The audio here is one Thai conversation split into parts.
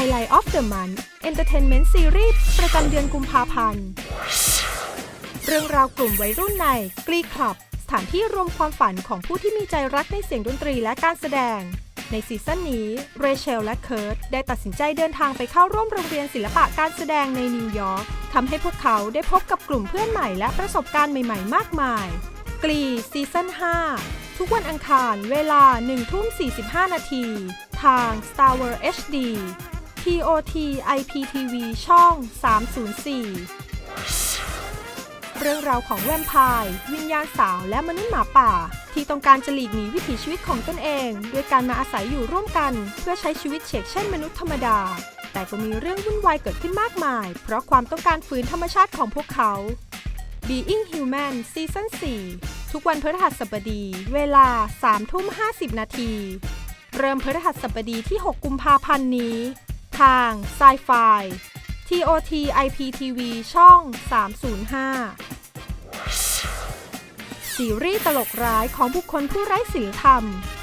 Highlight of the Month Entertainment Series ประจำเดือนกุมภาพันธ์ เรื่องราวกลุ่มวัยรุ่นในกรีคลับ สถานที่รวมความฝันของผู้ที่มีใจรักในเสียงดนตรีและการแสดง ในซีซั่นนี้ เรเชลและเคิร์ตได้ตัดสินใจเดินทางไปเข้าร่วมโรงเรียนศิลปะการแสดงในนิวยอร์กทำให้พวกเขาได้พบกับกลุ่มเพื่อนใหม่และประสบการณ์ใหม่ๆ มากมายกลีซีซั่น 5ทุกวันอังคารเวลา1ทุ่ม45 นาที ทาง Star World HD TOT IPTV ช่อง 304 เรื่องราวของแวมไพร์วิญญาณสาวและมนุษย์หมาป่า ที่ต้องการจะหลีกหนีวิถีชีวิตของตนเองด้วยการมาอาศัยอยู่ร่วมกันเพื่อใช้ชีวิตเฉกเช่นมนุษย์ธรรมดา แต่ก็มีเรื่องวุ่นวายเกิดขึ้นมากมาย เพราะความต้องการฝืนธรรมชาติของพวกเขา Being Human ซีซั่น4ทุกวันพฤหัสบดี เวลา3ทุ่ม50 นาที เริ่มพฤหัสบดีที่ 6 กุมภาพันธ์นี้ ทาง Sci-Fi TOT IPTV ช่อง 305 ซีรีส์ตลกร้ายของบุคคลผู้ไร้ศีลธรรม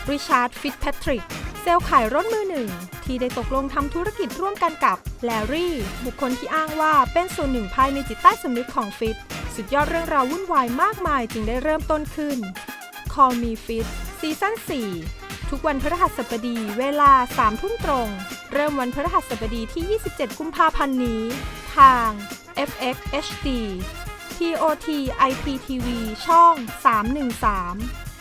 ริชาร์ด ฟิตแพทริก เซลขายรถมือหนึ่ง ที่ได้ตกลงทำธุรกิจร่วมกันกับแลรี่ บุคคลที่อ้างว่าเป็นส่วนหนึ่งภายในจิตใต้สำนึกของฟิต สุดยอดเรื่องราววุ่นวายมากมายจึงได้เริ่มต้นขึ้น Call Me Fit ซีซั่น4ทุกวันพฤหัสบดีเวลา3ทุ่มตรง เริ่มวันพฤหัสบดีที่ 27 กุมภาพันธ์นี้ ทาง FX HD TOT IPTV ช่อง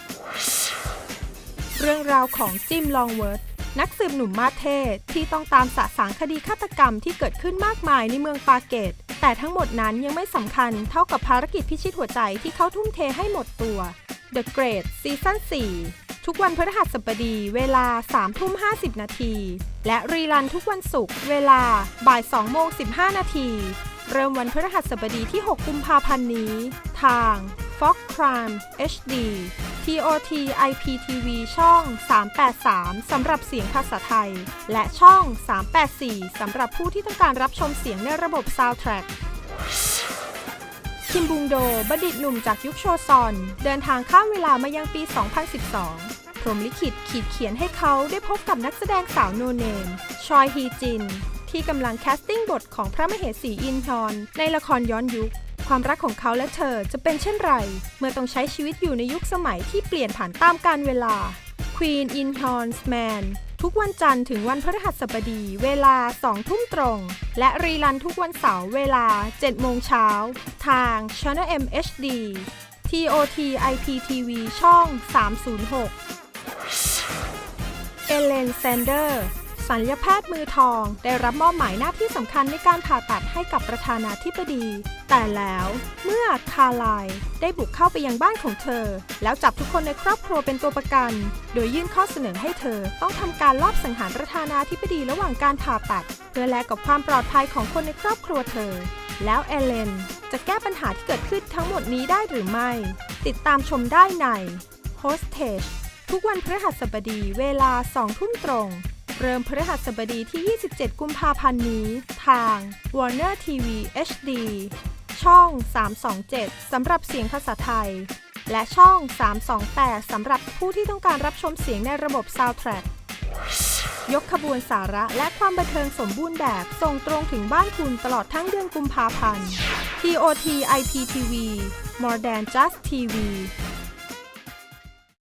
313 เรื่องราวของจิมลองเวิร์ธนักสืบหนุ่มมาเทศที่ต้องตามสะสางคดีฆาตกรรมที่เกิดขึ้นมากมายในเมืองปาเกต แต่ทั้งหมดนั้นยังไม่สำคัญเท่ากับภารกิจพิชิตหัวใจที่เขาทุ่มเทให้หมดตัว The Great ซีซั่น4 ทุกวันพฤหัสบดีเวลา 3 ทุ่ม 50 นาที และรีลันทุกวันศุกร์เวลาบ่าย 2 โมง 15 นาที เริ่มวันพฤหัสบดีที่ 6 กุมภาพันธ์นี้ ทาง Fox Crime HD TOT IPTV ช่อง 383 สำหรับเสียงภาษาไทย และช่อง 384 สำหรับผู้ที่ต้องการรับชมเสียงในระบบ Soundtrack คิมบุงโดบดิตหนุ่มจากยุคโชซอน เดินทางข้ามเวลามายังปี 2012 มลิขิตขีดเขียนให้เขาได้พบกับนักแสดงสาวโนเนม ชอยฮีจิน ที่กำลังแคสติ้งบทของพระมเหสีอินทอนในละครย้อนยุค ความรักของเขาและเธอจะเป็นเช่นไร เมื่อต้องใช้ชีวิตอยู่ในยุคสมัยที่เปลี่ยนผ่านตามกาลเวลา Queen in Horns Man ทุกวันจันทร์ถึงวันพฤหัสบดี เวลา 2 ทุ่มตรง และรีลันทุกวันเสาร์เวลา 7 โมงเช้า ทาง Channel M HD TOT IPTV ช่อง 306 เอเลนแซนเดอร์สัญญแพทย์มือทอง ได้รับมอบหมายหน้าที่สำคัญในการผ่าตัดให้กับประธานาธิบดี แต่แล้วเมื่อคาร์ไลน์ได้บุกเข้าไปยังบ้านของเธอ แล้วจับทุกคนในครอบครัวเป็นตัวประกัน โดยยื่นข้อเสนอให้เธอต้องทำการลอบสังหารประธานาธิบดีระหว่างการผ่าตัด เพื่อแลกกับความปลอดภัยของคนในครอบครัวเธอ แล้วเอเลน จะแก้ปัญหาที่เกิดขึ้นทั้งหมดนี้ได้หรือไม่ ติดตามชมได้ใน Hostage ทุกวันพฤหัสบดีเวลา 2 ทุ่มตรง เริ่มพฤหัสบดีที่ 27 กุมภาพันธ์นี้ ทาง Warner TV HD ช่อง 327 สำหรับเสียงภาษาไทย และช่อง 328 สำหรับผู้ที่ต้องการรับชมเสียงในระบบ Soundtrack ยกขบวนสาระและความบันเทิงสมบูรณ์แบบส่งตรงถึงบ้านคุณตลอดทั้งเดือนกุมภาพันธ์ TOT IPTV More Than Just TV